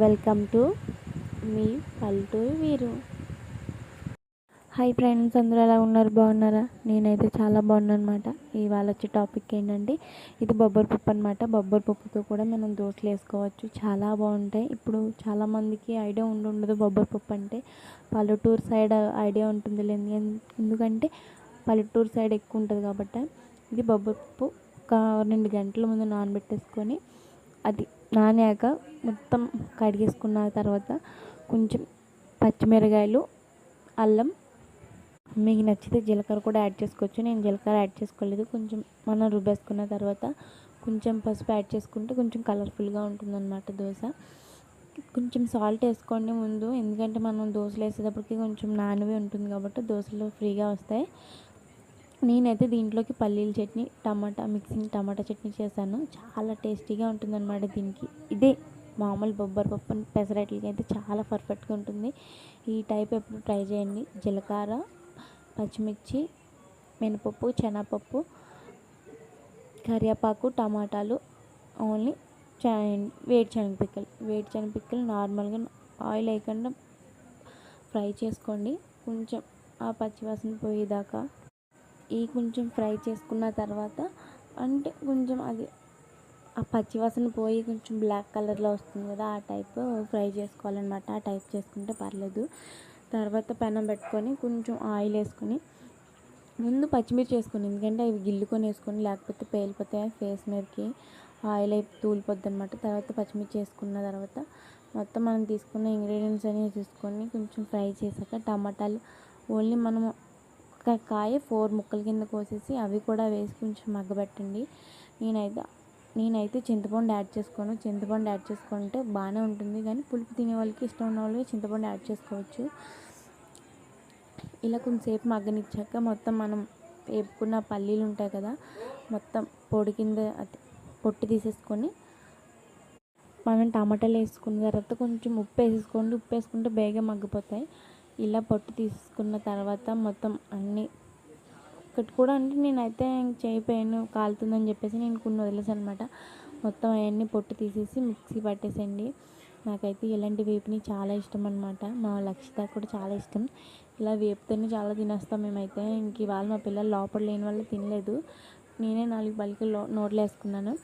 Welcome to me పల్లెటూరు వీరు. Hi friends అందరూ ఎలా ఉన్నారు? బాగున్నారా? నేనైతే చాలా బాగున్నాను అనమాట ఇవాళ వచ్చే టాపిక్ ఏంటంటే ఇది బొబ్బరి పప్పు అనమాట బొబ్బరి పప్పుతో కూడా మనం దోశలు వేసుకోవచ్చు. చాలా బాగుంటాయి. ఇప్పుడు చాలామందికి ఐడియా ఉండి ఉండదు బొబ్బరి పప్పు అంటే. పల్లెటూరు సైడ్ ఐడియా ఉంటుంది లేని ఎందుకంటే పల్లెటూరు సైడ్ ఎక్కువ ఉంటుంది కాబట్టి ఇది బొబ్బరి పప్పు ఒక రెండు గంటల ముందు నానబెట్టేసుకొని అది నానాక మొత్తం కడిగేసుకున్న తర్వాత కొంచెం పచ్చిమిరకాయలు అల్లం మీకు నచ్చితే జీలకర్ర కూడా యాడ్ చేసుకోవచ్చు. నేను జీలకర్ర యాడ్ చేసుకోలేదు. కొంచెం మనం రుబ్బేసుకున్న తర్వాత కొంచెం పసుపు యాడ్ చేసుకుంటే కొంచెం కలర్ఫుల్గా ఉంటుందన్నమాట దోశ. కొంచెం సాల్ట్ వేసుకోండి ముందు. ఎందుకంటే మనం దోశలు వేసేటప్పటికి కొంచెం నానవి ఉంటుంది కాబట్టి దోశలు ఫ్రీగా వస్తాయి. నేనైతే దీంట్లోకి పల్లీల చట్నీ టమాటా మిక్సింగ్ టమాటా చట్నీ చేశాను. చాలా టేస్టీగా ఉంటుందన్నమాట దీనికి. ఇదే మామూలు బొబ్బరి పప్పు పెసరట్లకి అయితే చాలా పర్ఫెక్ట్గా ఉంటుంది. ఈ టైప్ ఎప్పుడు ట్రై చేయండి. జీలకర్ర పచ్చిమిర్చి మినపప్పు శనగపప్పు కరివేపాకు టమాటాలు ఓన్లీ వేడి శనగపిక్కలు వేడి శనగపిక్కలు నార్మల్గా ఆయిల్ వేయకుండా ఫ్రై చేసుకోండి. కొంచెం ఆ పచ్చివాసన పోయేదాకా ఈ కొంచెం ఫ్రై చేసుకున్న తర్వాత అంటే కొంచెం అది ఆ పచ్చివాసన పోయి కొంచెం బ్లాక్ కలర్లో వస్తుంది కదా ఆ టైప్ ఫ్రై చేసుకోవాలన్నమాట. ఆ టైప్ చేసుకుంటే పర్లేదు. తర్వాత పెనం పెట్టుకొని కొంచెం ఆయిల్ వేసుకొని ముందు పచ్చిమిర్చి వేసుకొని ఎందుకంటే అవి గిల్లుకొని వేసుకొని లేకపోతే పేలిపోతాయి ఫేస్ మీదకి. ఆయిల్ అయిపోయి తూలిపోద్ది అనమాట తర్వాత పచ్చిమిర్చి వేసుకున్న తర్వాత మొత్తం మనం తీసుకున్న ఇంగ్రీడియంట్స్ అనేవి తీసుకొని కొంచెం ఫ్రై చేశాక టమాటాలు ఓన్లీ మనము కాయ ఫోర్ ముక్కల కింద కోసేసి అవి కూడా వేసి కొంచెం మగ్గబెట్టండి. నేనైతే నేనైతే చింతపండు యాడ్ చేసుకోను. చింతపండు యాడ్ చేసుకుంటే బాగానే ఉంటుంది కానీ పులుపు తినే వాళ్ళకి ఇష్టం ఉన్న వాళ్ళకి చింతపండు యాడ్ చేసుకోవచ్చు. ఇలా కొంచెంసేపు మగ్గనిచ్చాక మొత్తం మనం వేపుకున్న పల్లీలు ఉంటాయి కదా మొత్తం పొడి కింద పొట్టు తీసేసుకొని మనం టమాటాలు వేసుకున్న తర్వాత కొంచెం ఉప్పు వేసేసుకోండి. ఉప్పు వేసుకుంటే బేగా మగ్గిపోతాయి. ఇలా పొట్టు తీసుకున్న తర్వాత మొత్తం అన్నీ ఒకటి కూడా అంటే నేనైతే చేయిపోయాను కాలుతుందని చెప్పేసి నేను కొన్ని వదిలేసాను అనమాట మొత్తం అవన్నీ పొట్టు తీసేసి మిక్సీ పట్టేసండి. నాకైతే ఇలాంటి వేపుని చాలా ఇష్టం అనమాట మా లక్షిత కూడా చాలా ఇష్టం. ఇలా వేపుతోనే చాలా తినేస్తాం మేమైతే. ఇంక ఇవాళ మా పిల్లలు లోపల లేని వాళ్ళు తినలేదు. నేనే నాలుగు పలికలు నోట్లో వేసుకున్నాను.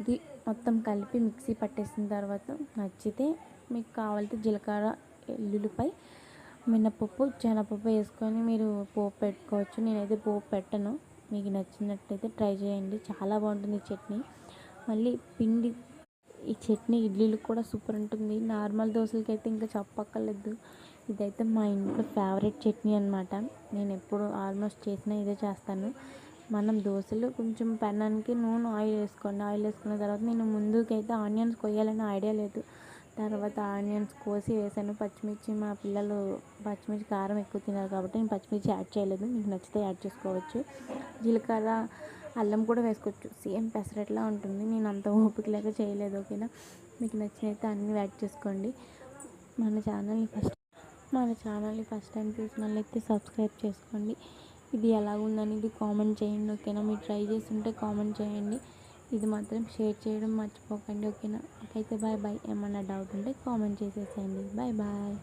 ఇది మొత్తం కలిపి మిక్సీ పట్టేసిన తర్వాత నచ్చితే మీకు కావాలంటే జీలకర్ర ఎల్లుల్లిపై మినపప్పు శనగపప్పు వేసుకొని మీరు పోపు పెట్టుకోవచ్చు. నేనైతే పోపు పెట్టను. మీకు నచ్చినట్టయితే ట్రై చేయండి. చాలా బాగుంటుంది చట్నీ. మళ్ళీ పిండి ఈ చట్నీ ఇడ్లీలు కూడా సూపర్ ఉంటుంది. నార్మల్ దోశలకి అయితే ఇంకా చెప్పక్కర్లేదు. ఇదైతే మా ఇంట్లో ఫేవరెట్ చట్నీ అనమాట నేను ఎప్పుడు ఆల్మోస్ట్ చేసిన ఇదే చేస్తాను. మనం దోశలు కొంచెం పెనానికి నూనె ఆయిల్ వేసుకోండి. ఆయిల్ వేసుకున్న తర్వాత నేను ముందుకైతే ఆనియన్స్ కొయ్యాలని ఐడియా లేదు. తర్వాత ఆనియన్స్ కోసి వేసాను. పచ్చిమిర్చి మా పిల్లలు పచ్చిమిర్చి కారం ఎక్కువ తిన్నారు కాబట్టి నేను పచ్చిమిర్చి యాడ్ చేయలేదు. మీకు నచ్చితే యాడ్ చేసుకోవచ్చు. జీలకర్ర అల్లం కూడా వేసుకోవచ్చు. సేమ్ పెసరట్లా ఉంటుంది. నేను అంత ఓపిక లేక చేయలేదు ఓకేనా? మీకు నచ్చినైతే అన్నీ యాడ్ చేసుకోండి. మన ఛానల్ని ఫస్ట్ మన ఛానల్ని ఫస్ట్ టైం చూసిన వాళ్ళైతే సబ్స్క్రైబ్ చేసుకోండి. ఇది ఎలాగుందని ఇది కామెంట్ చేయండి ఓకేనా? మీరు ట్రై చేసి ఉంటే కామెంట్ చేయండి. ఇది మాత్రం షేర్ చేయడం మర్చిపోకండి ఓకేనా? ఓకే అయితే బాయ్ బాయ్ ఏమన్నా డౌట్ ఉంటే కామెంట్ చేసేసేయండి. Bye bye.